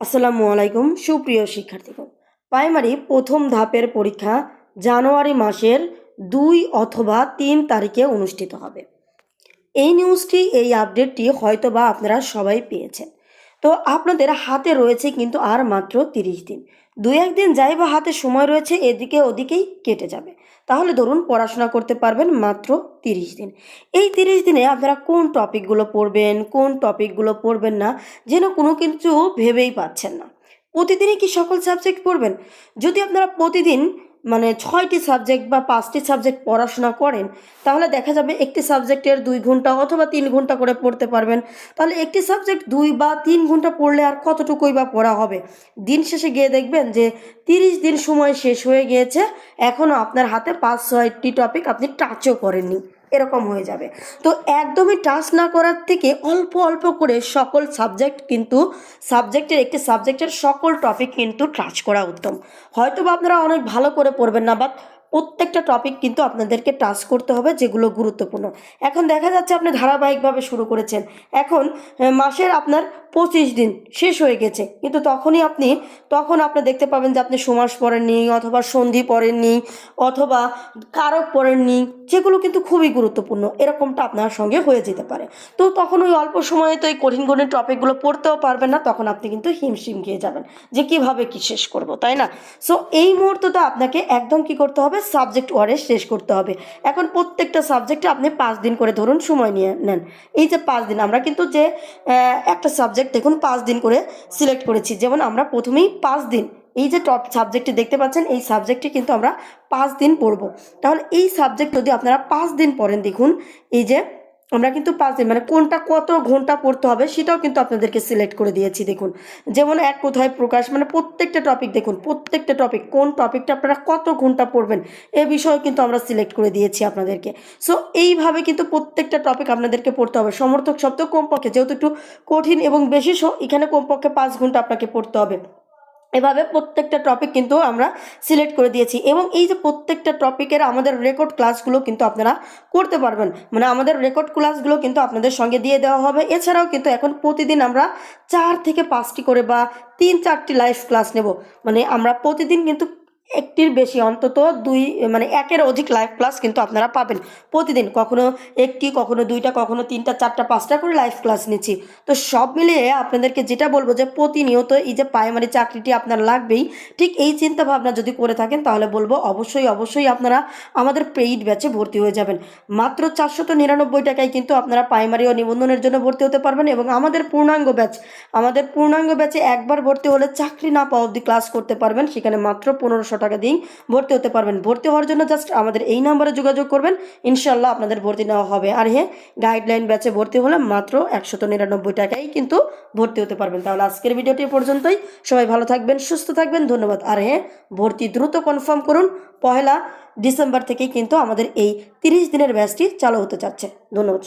আসসালামু আলাইকুম, সুপ্রিয় শিক্ষার্থীগণ। প্রাইমারি প্রথম ধাপের পরীক্ষা জানুয়ারি মাসের দুই অথবা তিন তারিখে অনুষ্ঠিত হবে। এই নিউজটি এই আপডেটটি হয়তোবা আপনারা সবাই পেয়েছেন। তো আপনাদের হাতে রয়েছে কিন্তু আর মাত্র তিরিশ দিন। দু একদিন যাই বা হাতে সময় রয়েছে, এদিকে ওদিকেই কেটে যাবে। তাহলে ধরুন পড়াশোনা করতে পারবেন মাত্র তিরিশ দিন। এই তিরিশ দিনে আপনারা কোন টপিকগুলো পড়বেন, কোন টপিকগুলো পড়বেন না, যেন কোনো কিছু ভেবেই পাচ্ছেন না। প্রতিদিনই কি সকল সাবজেক্ট পড়বেন? যদি আপনারা প্রতিদিন মানে ছয়টি সাবজেক্ট বা পাঁচটি সাবজেক্ট পড়াশোনা করেন, তাহলে দেখা যাবে একটি সাবজেক্টের দুই ঘণ্টা অথবা তিন ঘণ্টা করে পড়তে পারবেন। তাহলে একটি সাবজেক্ট দুই বা তিন ঘণ্টা পড়লে আর কতটুকুই বা পড়া হবে? দিন শেষে গিয়ে দেখবেন যে তিরিশ দিন সময় শেষ হয়ে গিয়েছে এখনও আপনার হাতে পাঁচ ছয়টি টপিক আপনি টাচও করেননি। এরকম হয়ে যাবে। তো একদমই টাচ না করার থেকে অল্প অল্প করে সকল সাবজেক্ট কিন্তু সাবজেক্টের একটি সাবজেক্টের সকল টপিক কিন্তু টাচ করা উত্তম। হয়তো বা আপনারা অনেক ভালো করে পড়বেন না বাট প্রত্যেকটা টপিক কিন্তু আপনাদেরকে টাচ করতে হবে যেগুলো গুরুত্বপূর্ণ। এখন দেখা যাচ্ছে আপনি ধারাবাহিকভাবে শুরু করেছেন। এখন মাসের আপনার পঁচিশ দিন শেষ হয়ে গেছে। কিন্তু তখনই আপনি, তখন আপনি দেখতে পাবেন যে আপনি সমাস পড়েননি অথবা সন্ধি পড়েননি অথবা কারক পড়েননি, যেগুলো কিন্তু খুবই গুরুত্বপূর্ণ। এরকমটা আপনার সঙ্গে হয়ে যেতে পারে। তো তখন ওই অল্প সময়ে তো এই কঠিন কঠিন টপিকগুলো পড়তেও পারবেন না, তখন আপনি কিন্তু হিমশিম খেয়ে যাবেন যে কীভাবে কি শেষ করব, তাই না? সো এই মুহূর্তটা আপনাকে একদম কি করতে হবে? সাবজেক্ট ওয়ারে শেষ করতে হবে। এখন প্রত্যেকটা সাবজেক্টে আপনি পাঁচ দিন করে ধরুন সময় নিয়ে নেন। এই যে পাঁচ দিন, আমরা কিন্তু যে একটা সাবজেক্ট দেখুন পাঁচ দিন করে সিলেক্ট করেছি। যেমন আমরা প্রথমেই পাঁচ দিন, এই যে টপ সাবজেক্টটি দেখতে পাচ্ছেন, এই সাবজেক্টটি কিন্তু আমরা পাঁচ দিন পড়ব। তাহলে এই সাবজেক্ট যদি আপনারা পাঁচ দিন পড়েন, দেখুন, এই যে আমরা কিন্তু পাঁচ দিন মানে কোনটা কত ঘণ্টা পড়তে হবে সেটাও কিন্তু আপনাদেরকে সিলেক্ট করে দিয়েছি, দেখুন। যেমন এক কোথায় প্রকাশ মানে প্রত্যেকটা টপিক দেখুন, প্রত্যেকটা টপিক কোন টপিকটা আপনারা কত ঘণ্টা পড়বেন, এ বিষয়েও কিন্তু আমরা সিলেক্ট করে দিয়েছি আপনাদেরকে। সো এইভাবে কিন্তু প্রত্যেকটা টপিক আপনাদেরকে পড়তে হবে। সমর্থক শব্দ কমপক্ষে যেহেতু একটু কঠিন এবং বেশি স- এখানে কমপক্ষে পাঁচ ঘণ্টা আপনাকে পড়তে হবে। এভাবে প্রত্যেকটা টপিক কিন্তু আমরা সিলেক্ট করে দিয়েছি এবং এই যে প্রত্যেকটা টপিকের আমাদের রেকর্ড ক্লাসগুলো কিন্তু আপনারা করতে পারবেন। মানে আমাদের রেকর্ড ক্লাসগুলো কিন্তু আপনাদের সঙ্গে দিয়ে দেওয়া হবে। এছাড়াও কিন্তু এখন প্রতিদিন আমরা চার থেকে পাঁচটি করে বা তিন চারটি লাইভ ক্লাস নেব। মানে আমরা প্রতিদিন কিন্তু একটির বেশি অন্তত দুই মানে একের অধিক লাইভ ক্লাস কিন্তু আপনারা পাবেন। প্রতিদিন কখনো একটি, কখনো দুইটা, কখনো তিনটা, চারটা, পাঁচটা করে লাইভ ক্লাস নিচ্ছি। তো সব মিলিয়ে আপনাদেরকে যেটা বলব যে প্রতিনিয়ত এই যে প্রাইমারি চাকরিটি আপনার লাগবেই, ঠিক এই চিন্তা ভাবনা যদি করে থাকেন তাহলে বলব অবশ্যই অবশ্যই আপনারা আমাদের পেইড ব্যাচে ভর্তি হয়ে যাবেন। মাত্র চারশত নিরানব্বই টাকায় কিন্তু আপনারা প্রাইমারি ও নিবন্ধনের জন্য ভর্তি হতে পারবেন এবং আমাদের পূর্ণাঙ্গ ব্যাচ আমাদের পূর্ণাঙ্গ ব্যাচে একবার ভর্তি হলে চাকরি না পাওয়া অবধি ক্লাস করতে পারবেন, সেখানে মাত্র পনেরোশো টাকা দিয়েই ভর্তি হতে পারবেন। ভর্তি হওয়ার জন্য জাস্ট আমাদের এই নাম্বারে যোগাযোগ করবেন। ইনশাল্লাহ আপনাদের ভর্তি নেওয়া হবে। আর হ্যাঁ গাইডলাইন ব্যাচে ভর্তি হলে মাত্র একশত নিরানব্বই টাকায় কিন্তু ভর্তি হতে পারবেন। তাহলে আজকের ভিডিওটি পর্যন্তই। সবাই ভালো থাকবেন, সুস্থ থাকবেন। ধন্যবাদ। আর হ্যাঁ ভর্তি দ্রুত কনফার্ম করুন। পহেলা ডিসেম্বর থেকেই কিন্তু আমাদের এই তিরিশ দিনের ব্যাচটি চালু হতে যাচ্ছে। ধন্যবাদ।